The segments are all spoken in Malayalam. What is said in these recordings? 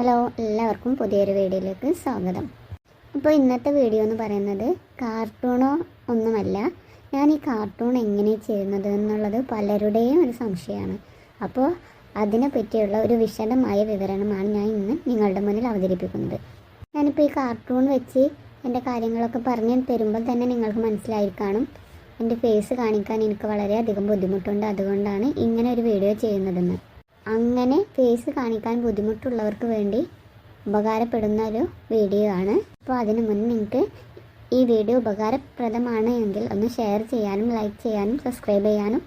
ഹലോ എല്ലാവർക്കും പുതിയൊരു വീഡിയോയിലേക്ക് സ്വാഗതം. അപ്പോൾ ഇന്നത്തെ വീഡിയോ എന്ന് പറയുന്നത് കാർട്ടൂണോ ഒന്നുമല്ല. ഞാൻ ഈ കാർട്ടൂൺ എങ്ങനെ ചെയ്യുന്നത് എന്നുള്ളത് പലരുടെയും ഒരു സംശയമാണ്. അപ്പോൾ അതിനെ പറ്റിയുള്ള ഒരു വിശദമായ വിവരണമാണ് ഞാൻ ഇന്ന് നിങ്ങളുടെ മുന്നിൽ അവതരിപ്പിക്കുന്നത്. ഞാനിപ്പോൾ ഈ കാർട്ടൂൺ വെച്ച് എന്റെ കാര്യങ്ങളൊക്കെ പറഞ്ഞ് തരുമ്പോൾ തന്നെ നിങ്ങൾക്ക് മനസ്സിലായി കാണും. എന്റെ ഫേസ് കാണിക്കാൻ എനിക്ക് വളരെയധികം ബുദ്ധിമുട്ടുണ്ട്. അതുകൊണ്ടാണ് ഇങ്ങനെ ഒരു വീഡിയോ ചെയ്യുന്നതെന്ന്. അങ്ങനെ ഫേസ് കാണിക്കാൻ ബുദ്ധിമുട്ടുള്ളവർക്ക് വേണ്ടി ഉപകാരപ്പെടുന്ന ഒരു വീഡിയോ ആണ്. അപ്പോൾ അതിന് മുന്നേ നിങ്ങൾക്ക് ഈ വീഡിയോ ഉപകാരപ്രദമാണ് എങ്കിൽ ഒന്ന് ഷെയർ ചെയ്യാനും ലൈക്ക് ചെയ്യാനും സബ്സ്ക്രൈബ് ചെയ്യാനും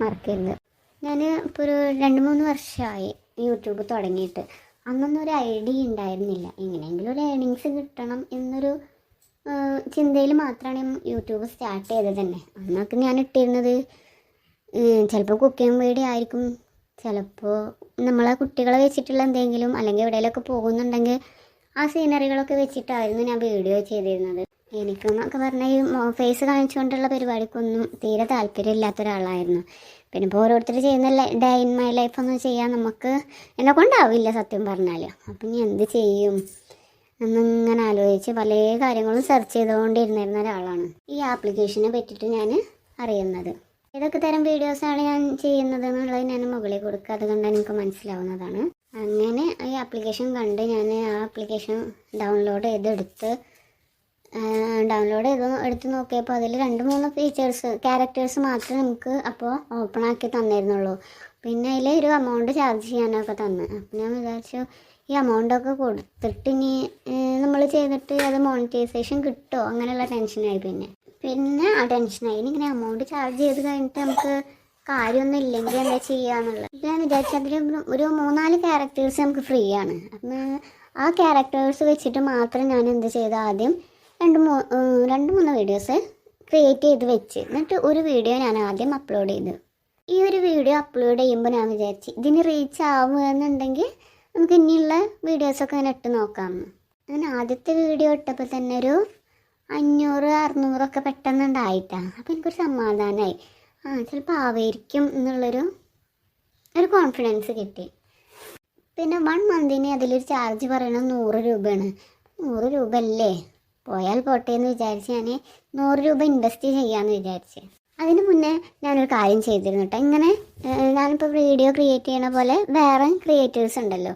മറക്കരുത്. ഞാൻ ഇപ്പോൾ ഒരു രണ്ട് മൂന്ന് വർഷമായി യൂട്യൂബ് തുടങ്ങിയിട്ട്. അന്നൊന്നും ഒരു ഐഡിയ ഉണ്ടായിരുന്നില്ല. എങ്ങനെയെങ്കിലും ഒരു ഏണിങ്സ് കിട്ടണം എന്നൊരു ചിന്തയിൽ മാത്രമാണ് യൂട്യൂബ് സ്റ്റാർട്ട് ചെയ്തത് തന്നെ. അന്നൊക്കെ ഞാൻ ഇട്ടിരുന്നത് ചിലപ്പോൾ കുക്കിംഗ് വീഡിയോ ആയിരിക്കും ചിലപ്പോൾ നമ്മളെ കുട്ടികളെ വെച്ചിട്ടുള്ള എന്തെങ്കിലും അല്ലെങ്കിൽ എവിടെയെങ്കിലൊക്കെ പോകുന്നുണ്ടെങ്കിൽ ആ സീനറികളൊക്കെ വെച്ചിട്ടായിരുന്നു ഞാൻ വീഡിയോ ചെയ്തിരുന്നത്. എനിക്കെന്നൊക്കെ പറഞ്ഞാൽ ഈ ഫേസ് കാണിച്ചുകൊണ്ടുള്ള പരിപാടിക്കൊന്നും തീരെ താല്പര്യമില്ലാത്ത ഒരാളായിരുന്നു പിന്നെ ഇപ്പോൾ ഓരോരുത്തർ ചെയ്യുന്ന ഡേ ഇൻ മൈ ലൈഫ് ഒന്നും ചെയ്യാൻ നമുക്ക് എന്നെ കൊണ്ടാവില്ല സത്യം പറഞ്ഞാൽ അപ്പം ഞാൻ എന്ത് ചെയ്യും? എന്നിങ്ങനെ ആലോചിച്ച് പല കാര്യങ്ങളും സെർച്ച് ചെയ്തുകൊണ്ടിരുന്നിരുന്ന ഒരാളാണ് ഈ ആപ്ലിക്കേഷനെ പറ്റിയിട്ട് ഞാൻ അറിയുന്നത്. ഏതൊക്കെ തരം വീഡിയോസാണ് ഞാൻ ചെയ്യുന്നത് എന്നുള്ളത് ഞാൻ മുകളിൽ കൊടുക്കുക. അത് കണ്ടാൽ എനിക്ക് മനസ്സിലാവുന്നതാണ്. അങ്ങനെ ഈ ആപ്ലിക്കേഷൻ കണ്ട് ഞാൻ ആ ആപ്ലിക്കേഷൻ ഡൗൺലോഡ് ചെയ്തെടുത്ത് ഡൗൺലോഡ് ചെയ്ത് എടുത്ത് നോക്കിയപ്പോൾ അതിൽ രണ്ട് മൂന്ന് ഫീച്ചേഴ്സ് ക്യാരക്ടേഴ്സ് മാത്രമേ നമുക്ക് അപ്പോൾ ഓപ്പൺ ആക്കി തന്നിരുന്നുള്ളൂ. പിന്നെ അതിൽ ഒരു എമൗണ്ട് ചാർജ് ചെയ്യാനൊക്കെ തന്ന്. അപ്പം ഞാൻ വിചാരിച്ചു ഈ എമൗണ്ടൊക്കെ കൊടുത്തിട്ട് ഇനി നമ്മൾ ചെയ്തിട്ട് അത് മോണിറ്റൈസേഷൻ കിട്ടുമോ? അങ്ങനെയുള്ള ടെൻഷനായി പിന്നെ. പിന്നെ ആ ടെൻഷനായി ഇങ്ങനെ എമൗണ്ട് ചാർജ് ചെയ്ത് കഴിഞ്ഞിട്ട് നമുക്ക് കാര്യമൊന്നും ഇല്ലെങ്കിൽ എന്താ ചെയ്യാന്നുള്ളത്. ഞാൻ വിചാരിച്ചതിൽ ഒരു മൂന്നാൽ ക്യാരക്ടേഴ്സ് നമുക്ക് ഫ്രീ ആണ്. അപ്പം ആ ക്യാരക്ടേഴ്സ് വെച്ചിട്ട് മാത്രം ഞാൻ എന്ത് ചെയ്തു ആദ്യം രണ്ട് മൂ രണ്ട് മൂന്ന് വീഡിയോസ് ക്രിയേറ്റ് ചെയ്ത് വെച്ച്. എന്നിട്ട് ഒരു വീഡിയോ ഞാൻ ആദ്യം അപ്ലോഡ് ചെയ്തു. ഈ ഒരു വീഡിയോ അപ്ലോഡ് ചെയ്യുമ്പോൾ ഞാൻ വിചാരിച്ചു ഇതിന് റീച്ച് ആവുകയെന്നുണ്ടെങ്കിൽ നമുക്ക് ഇനിയുള്ള വീഡിയോസൊക്കെ അങ്ങനെ ഇട്ട് നോക്കാം. അങ്ങനെ ആദ്യത്തെ വീഡിയോ ഇട്ടപ്പോൾ തന്നെ ഒരു അഞ്ഞൂറ് അറുന്നൂറൊക്കെ പെട്ടെന്നുണ്ടായിട്ടാണ് അപ്പോൾ എനിക്കൊരു സമാധാനമായി ആ ചിലപ്പോൾ ആവായിരിക്കും എന്നുള്ളൊരു ഒരു കോൺഫിഡൻസ് കിട്ടി. പിന്നെ വൺ മന്തിന് അതിലൊരു ചാർജ് പറയണത് നൂറ് രൂപയാണ്. നൂറ് രൂപ അല്ലേ പോയാൽ പോട്ടെ എന്ന് വിചാരിച്ച് ഞാൻ നൂറ് രൂപ ഇൻവെസ്റ്റ് ചെയ്യാമെന്ന് വിചാരിച്ച്. അതിന് മുന്നേ ഞാനൊരു കാര്യം ചെയ്തിരുന്നു കേട്ടോ ഇങ്ങനെ ഞാനിപ്പോൾ വീഡിയോ ക്രിയേറ്റ് ചെയ്യണ പോലെ വേറെ ക്രിയേറ്റേഴ്സ് ഉണ്ടല്ലോ.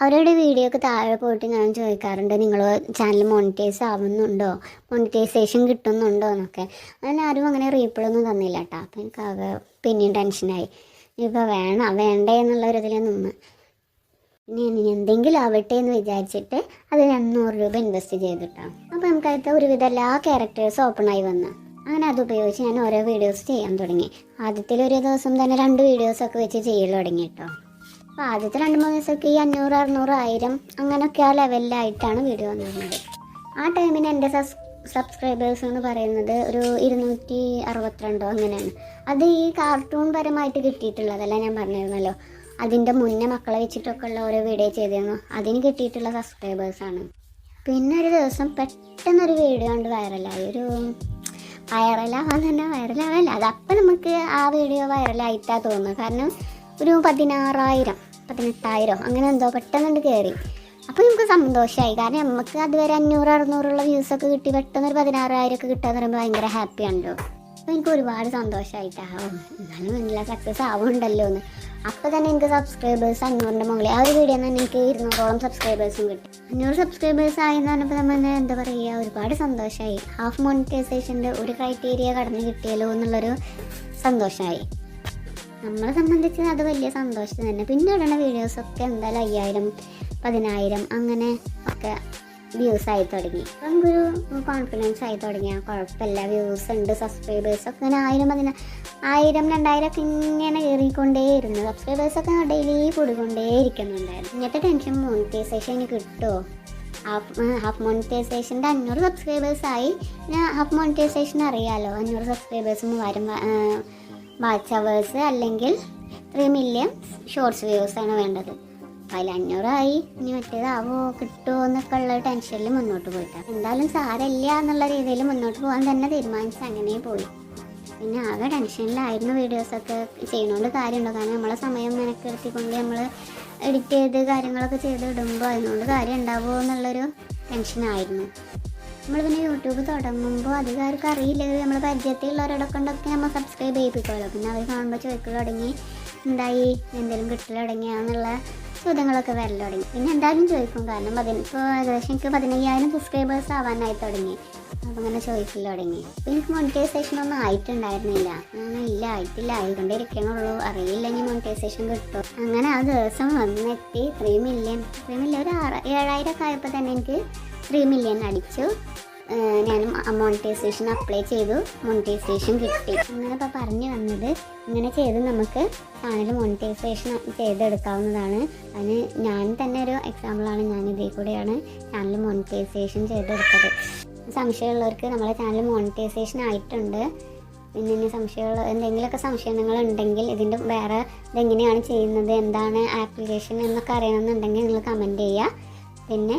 അവരുടെ വീഡിയോ ഒക്കെ താഴെ പോയിട്ട് ഞാൻ ചോദിക്കാറുണ്ട് നിങ്ങൾ ചാനൽ മോണിറ്റൈസ് ആവുന്നുണ്ടോ? മോണിറ്റൈസേഷൻ കിട്ടുന്നുണ്ടോ? എന്നൊക്കെ. അങ്ങനെ ആരും അങ്ങനെ റീപ്ലൈ ഒന്നും തന്നില്ല കേട്ടോ അപ്പം എനിക്ക് ആകെ പിന്നെയും ടെൻഷനായി ഇപ്പോൾ വേണം വേണ്ടേ എന്നുള്ളൊരിതിൽ നിന്ന്. ഇനി ഇനി എന്തെങ്കിലും ആവട്ടെ എന്ന് വിചാരിച്ചിട്ട് അത് എണ്ണൂറ് രൂപ ഇൻവെസ്റ്റ് ചെയ്തിട്ടാണ് അപ്പോൾ നമുക്കകത്ത് ഒരുവിധം എല്ലാ ക്യാരക്ടേഴ്സും ഓപ്പൺ ആയി വന്നു. അങ്ങനെ അത് ഉപയോഗിച്ച് ഞാൻ ഓരോ വീഡിയോസ് ചെയ്യാൻ തുടങ്ങി. ആദ്യത്തിൽ ഒരു ദിവസം തന്നെ രണ്ട് വീഡിയോസൊക്കെ വെച്ച് ചെയ്യൽ തുടങ്ങി കേട്ടോ അപ്പോൾ ആദ്യത്തെ രണ്ട് മൂന്ന് ദിവസമൊക്കെ ഈ അഞ്ഞൂറ് അറുന്നൂറ് ആയിരം അങ്ങനെയൊക്കെ ആ ലെവലിലായിട്ടാണ് വീഡിയോ വന്നിരുന്നത്. ആ ടൈമിന് എന്റെ സബ്സ് സബ്സ്ക്രൈബേഴ്സ് എന്ന് പറയുന്നത് ഒരു ഇരുന്നൂറ്റി അറുപത്തിരണ്ടോ അങ്ങനെയാണ്. അത് ഈ കാർട്ടൂൺ പരമായിട്ട് കിട്ടിയിട്ടുള്ളതല്ല ഞാൻ പറഞ്ഞിരുന്നല്ലോ. അതിന്റെ മുന്നേ മക്കളെ വെച്ചിട്ടൊക്കെ ഉള്ള ഓരോ വീഡിയോ ചെയ്തിരുന്നു. അതിന് കിട്ടിയിട്ടുള്ള സബ്സ്ക്രൈബേഴ്സാണ് പിന്നെ ഒരു ദിവസം പെട്ടെന്നൊരു വീഡിയോ കൊണ്ട് വൈറലായി ഒരു വൈറലാവാൻ തന്നെ വൈറലാവല്ല അതപ്പം നമുക്ക് ആ വീഡിയോ വൈറലായിട്ടാണ് തോന്നുന്നത്. കാരണം ഒരു പതിനാറായിരം. പതിനെട്ടായിരം. അങ്ങനെ എന്തോ പെട്ടെന്നുണ്ട് കയറി അപ്പോൾ നമുക്ക് സന്തോഷമായി കാരണം നമുക്ക് അതുവരെ അഞ്ഞൂറ് അറുന്നൂറുള്ള വ്യൂസൊക്കെ കിട്ടി. പെട്ടെന്ന് ഒരു പതിനാറായിരം ഒക്കെ കിട്ടുക എന്ന് പറയുമ്പോൾ ഭയങ്കര ഹാപ്പിയാണല്ലോ അപ്പോൾ എനിക്ക് ഒരുപാട് സന്തോഷമായിട്ടാവും എന്നാലും നല്ല സക്സസ് ആവുന്നുണ്ടല്ലോ എന്ന് അപ്പോൾ തന്നെ എനിക്ക് സബ്സ്ക്രൈബേഴ്സ് അഞ്ഞൂറിന്റെ മുകളിൽ. ആ ഒരു വീഡിയോ തന്നെ എനിക്ക് ഇരുന്നൂറോളം സബ്സ്ക്രൈബേഴ്സും കിട്ടി. അഞ്ഞൂറ് സബ്സ്ക്രൈബേഴ്സ് ആയെന്ന് പറഞ്ഞപ്പോൾ നമ്മൾ എന്താ പറയുക ഒരുപാട് സന്തോഷമായി ഹാഫ് മോണിറ്റൈസേഷന്റെ ഒരു ക്രൈറ്റീരിയ കടന്നു കിട്ടിയല്ലോ എന്നുള്ളൊരു സന്തോഷമായി നമ്മളെ സംബന്ധിച്ച് അത് വലിയ സന്തോഷം തന്നെ. പിന്നെ ഇടുന്ന വീഡിയോസൊക്കെ എന്തായാലും അയ്യായിരം പതിനായിരം അങ്ങനെ ഒക്കെ വ്യൂസ് ആയി തുടങ്ങി. നമുക്കൊരു കോൺഫിഡൻസ് ആയി തുടങ്ങിയ കുഴപ്പമില്ല. വ്യൂസ് ഉണ്ട് സബ്സ്ക്രൈബേഴ്സ് ഒക്കെ ഇങ്ങനെ ആയിരം പതിന ആയിരം രണ്ടായിരം ഒക്കെ ഇങ്ങനെ കയറിക്കൊണ്ടേയിരുന്നു സബ്സ്ക്രൈബേഴ്സൊക്കെ ഡെയിലി കൂടിക്കൊണ്ടേ ഇരിക്കുന്നുണ്ടായിരുന്നു. ഇങ്ങനത്തെ ടെൻഷൻ മോണിറ്റൈസേഷൻ ഇനി കിട്ടുമോ ഹാഫ് ഹാഫ് മോണിറ്റൈസേഷന്റെ അഞ്ഞൂറ് സബ്സ്ക്രൈബേഴ്സായി ഞാൻ ഹാഫ് മോണിറ്റൈസേഷൻ അറിയാമല്ലോ അഞ്ഞൂറ് സബ്സ്ക്രൈബേഴ്സ് മൂവായിരം വാച്ച് അവേഴ്സ് അല്ലെങ്കിൽ ത്രീ മില്യൺ ഷോർട്സ് ആണ് വേണ്ടത്. അതിൽ അഞ്ഞൂറായി. ഇനി മറ്റേതാവോ? കിട്ടുമോ എന്നൊക്കെ ഉള്ള ടെൻഷനിൽ മുന്നോട്ട് പോയിട്ടാണ് എന്തായാലും സാരമില്ല എന്നുള്ള രീതിയിൽ മുന്നോട്ട് പോകാൻ തന്നെ തീരുമാനിച്ച് അങ്ങനെ പോയി. പിന്നെ ആകെ ടെൻഷനിലായിരുന്നു വീഡിയോസൊക്കെ ചെയ്യണോണ്ട് കാര്യമുണ്ടോ. കാരണം നമ്മളെ സമയം മെനക്കെടുത്തിക്കൊണ്ട് നമ്മൾ എഡിറ്റ് ചെയ്ത് കാര്യങ്ങളൊക്കെ ചെയ്ത് ഇടുമ്പോൾ അതിനോട് കാര്യം ഉണ്ടാവുമോ എന്നുള്ളൊരു ടെൻഷനായിരുന്നു നമ്മൾ പിന്നെ യൂട്യൂബ് തുടങ്ങുമ്പോൾ അധികാർക്ക് അറിയില്ല. നമ്മൾ പരിചയത്തിലുള്ളവരോടെ കൊണ്ടൊക്കെ നമ്മൾ സബ്സ്ക്രൈബ് ചെയ്യിപ്പിക്കുമല്ലോ. പിന്നെ അവർ കാണുമ്പോൾ ചോദിക്കൽ തുടങ്ങി എന്തായി? എന്തെങ്കിലും കിട്ടൽ തുടങ്ങിയാന്നുള്ള ചോദ്യങ്ങളൊക്കെ വരൽ തുടങ്ങി. പിന്നെ എന്തായാലും ചോദിക്കും. കാരണം അതിന് ഇപ്പോൾ ഏകദേശം എനിക്ക് പതിനയ്യായിരം സബ്സ്ക്രൈബേഴ്സ് ആവാനായി തുടങ്ങി. അപ്പം അങ്ങനെ ചോദിക്കൽ തുടങ്ങി. അപ്പോൾ എനിക്ക് മോണിറ്റൈസേഷൻ ഒന്നും ആയിട്ടുണ്ടായിരുന്നില്ല. അങ്ങനെ ഇല്ല ആയിട്ടില്ല. ആയിക്കൊണ്ടിരിക്കണുള്ളൂ അറിയില്ല ഇനി മോണിറ്റൈസേഷൻ കിട്ടും. അങ്ങനെ ആ ദിവസം വന്നെത്തി. ത്രീ മില്യൺ ത്രീ മില്യൺ ഒരു ആറ് ഏഴായിരം ഒക്കെ ആയപ്പോൾ തന്നെ എനിക്ക് ത്രീ മില്യൺ അടിച്ചു. ഞാൻ മോണിറ്റൈസേഷൻ അപ്ലൈ ചെയ്തു. മോണിറ്റൈസേഷൻ കിട്ടി. ഇങ്ങനെ ഇപ്പോൾ പറഞ്ഞു വന്നത് ഇങ്ങനെ ചെയ്ത് നമുക്ക് ചാനൽ മോണിറ്റൈസേഷൻ ചെയ്തെടുക്കാവുന്നതാണ്. അതിന് ഞാൻ തന്നെ ഒരു എക്സാമ്പിളാണ് ഞാൻ ഇതിൽ കൂടെയാണ് ചാനൽ മോണിറ്റൈസേഷൻ ചെയ്തെടുത്തത്. സംശയമുള്ളവർക്ക് നമ്മളെ ചാനൽ മോണിറ്റൈസേഷൻ ആയിട്ടുണ്ട്. പിന്നെ ഇനി സംശയമുള്ള എന്തെങ്കിലുമൊക്കെ സംശയങ്ങൾ ഉണ്ടെങ്കിൽ ഇതിന്റെ വേറെ ഇതെങ്ങനെയാണ് ചെയ്യുന്നത് എന്താണ് ആപ്ലിക്കേഷൻ എന്നൊക്കെ അറിയണമെന്നുണ്ടെങ്കിൽ നിങ്ങൾ കമന്റ് ചെയ്യുക. പിന്നെ